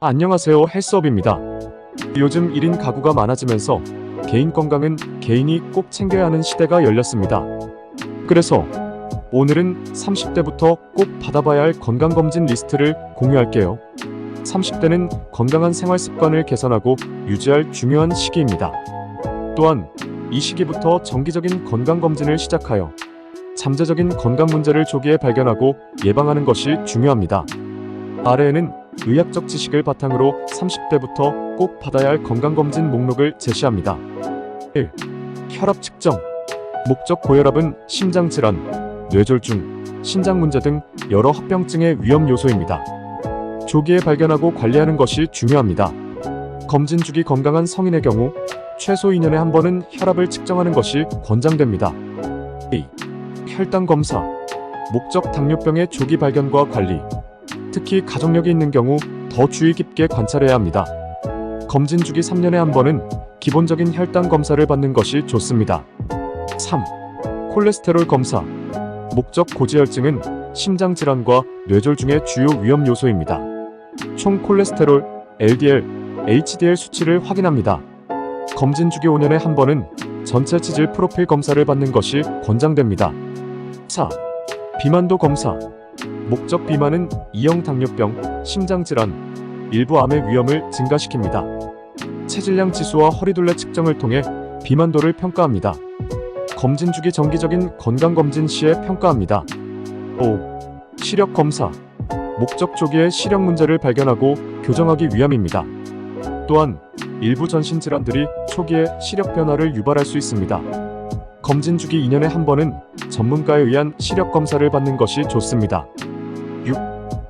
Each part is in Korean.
안녕하세요 헬스업입니다. 요즘 1인 가구가 많아지면서 개인 건강은 개인이 꼭 챙겨야 하는 시대가 열렸습니다. 그래서 오늘은 30대부터 꼭 받아봐야 할 건강검진 리스트를 공유할게요. 30대는 건강한 생활 습관을 개선하고 유지할 중요한 시기입니다. 또한 이 시기부터 정기적인 건강검진을 시작하여 잠재적인 건강 문제를 조기에 발견하고 예방하는 것이 중요합니다. 아래에는 의학적 지식을 바탕으로 30대부터 꼭 받아야 할 건강검진 목록을 제시합니다. 1. 혈압 측정. 목적 고혈압은 심장질환, 뇌졸중, 신장 문제 등 여러 합병증의 위험 요소입니다. 조기에 발견하고 관리하는 것이 중요합니다. 검진 주기 건강한 성인의 경우 최소 2년에 한 번은 혈압을 측정하는 것이 권장됩니다. 2. 혈당 검사. 목적 당뇨병의 조기 발견과 관리. 특히 가족력이 있는 경우 더 주의 깊게 관찰해야 합니다. 검진 주기 3년에 한 번은 기본적인 혈당 검사를 받는 것이 좋습니다. 3. 콜레스테롤 검사. 목적 고지혈증은 심장 질환과 뇌졸 중의 주요 위험 요소입니다. 총 콜레스테롤, LDL, HDL 수치를 확인합니다. 검진 주기 5년에 한 번은 전체 치질 프로필 검사를 받는 것이 권장됩니다. 4. 비만도 검사. 목적 비만은 이형 당뇨병, 심장질환, 일부 암의 위험을 증가시킵니다. 체질량 지수와 허리둘레 측정을 통해 비만도를 평가합니다. 검진 주기 정기적인 건강검진 시에 평가합니다. 5. 시력 검사. 목적 조기에 시력 문제를 발견하고 교정하기 위함입니다. 또한 일부 전신 질환들이 초기에 시력 변화를 유발할 수 있습니다. 검진 주기 2년에 한 번은 전문가에 의한 시력 검사를 받는 것이 좋습니다. 6.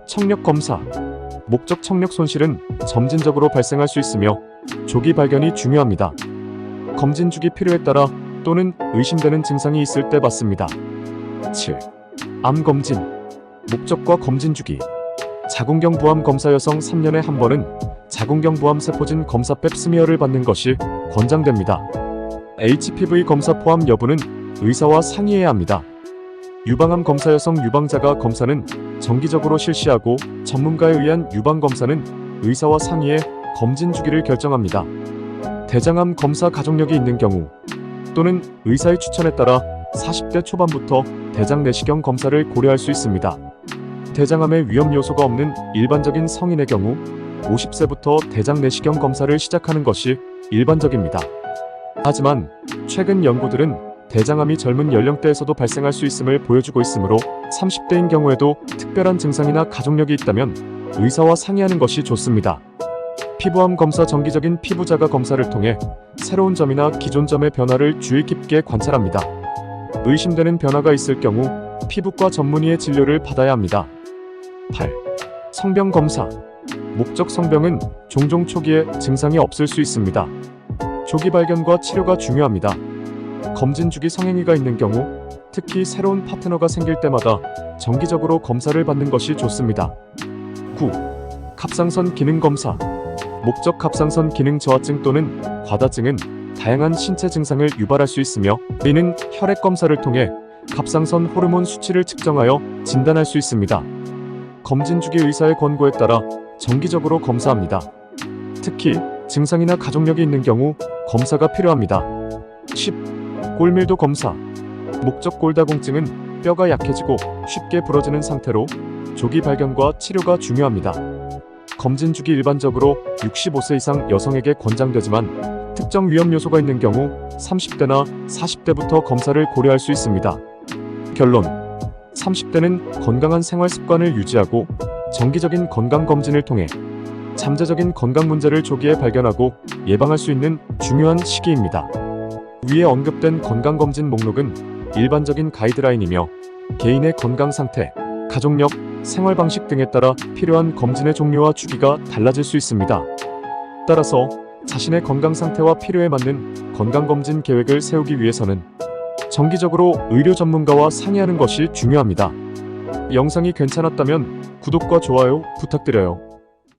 청력 검사. 목적 청력 손실은 점진적으로 발생할 수 있으며 조기 발견이 중요합니다. 검진 주기 필요에 따라 또는 의심되는 증상이 있을 때 받습니다. 7. 암 검진. 목적과 검진 주기. 자궁경 부암 검사 여성 3년에 한 번은 자궁경 부암 세포진 검사 펩 스미어를 받는 것이 권장됩니다. HPV 검사 포함 여부는 의사와 상의해야 합니다. 유방암 검사 여성 유방자가 검사는 정기적으로 실시하고 전문가에 의한 유방 검사는 의사와 상의해 검진 주기를 결정합니다. 대장암 검사 가족력이 있는 경우 또는 의사의 추천에 따라 40대 초반부터 대장 내시경 검사를 고려할 수 있습니다. 대장암의 위험 요소가 없는 일반적인 성인의 경우 50세부터 대장 내시경 검사를 시작하는 것이 일반적입니다. 하지만 최근 연구들은 대장암이 젊은 연령대에서도 발생할 수 있음을 보여주고 있으므로 30대인 경우에도 특별한 증상이나 가족력이 있다면 의사와 상의하는 것이 좋습니다. 피부암 검사 정기적인 피부자가 검사를 통해 새로운 점이나 기존 점의 변화를 주의 깊게 관찰합니다. 의심되는 변화가 있을 경우 피부과 전문의의 진료를 받아야 합니다. 8. 성병 검사. 목적 성병은 종종 초기에 증상이 없을 수 있습니다. 조기 발견과 치료가 중요합니다. 검진 주기 성행위가 있는 경우 특히 새로운 파트너가 생길 때마다 정기적으로 검사를 받는 것이 좋습니다. 9. 갑상선 기능 검사. 목적 갑상선 기능 저하증 또는 과다증은 다양한 신체 증상을 유발할 수 있으며 이는 혈액 검사를 통해 갑상선 호르몬 수치를 측정하여 진단할 수 있습니다. 검진 주기 의사의 권고에 따라 정기적으로 검사합니다. 특히 증상이나 가족력이 있는 경우 검사가 필요합니다. 10. 골밀도 검사. 목적 골다공증은 뼈가 약해지고 쉽게 부러지는 상태로 조기 발견과 치료가 중요합니다. 검진 주기 일반적으로 65세 이상 여성에게 권장되지만 특정 위험 요소가 있는 경우 30대나 40대부터 검사를 고려할 수 있습니다. 결론 30대는 건강한 생활 습관을 유지하고 정기적인 건강 검진을 통해 잠재적인 건강 문제를 조기에 발견하고 예방할 수 있는 중요한 시기입니다. 위에 언급된 건강검진 목록은 일반적인 가이드라인이며 개인의 건강 상태, 가족력, 생활 방식 등에 따라 필요한 검진의 종류와 주기가 달라질 수 있습니다. 따라서 자신의 건강 상태와 필요에 맞는 건강검진 계획을 세우기 위해서는 정기적으로 의료 전문가와 상의하는 것이 중요합니다. 영상이 괜찮았다면 구독과 좋아요 부탁드려요.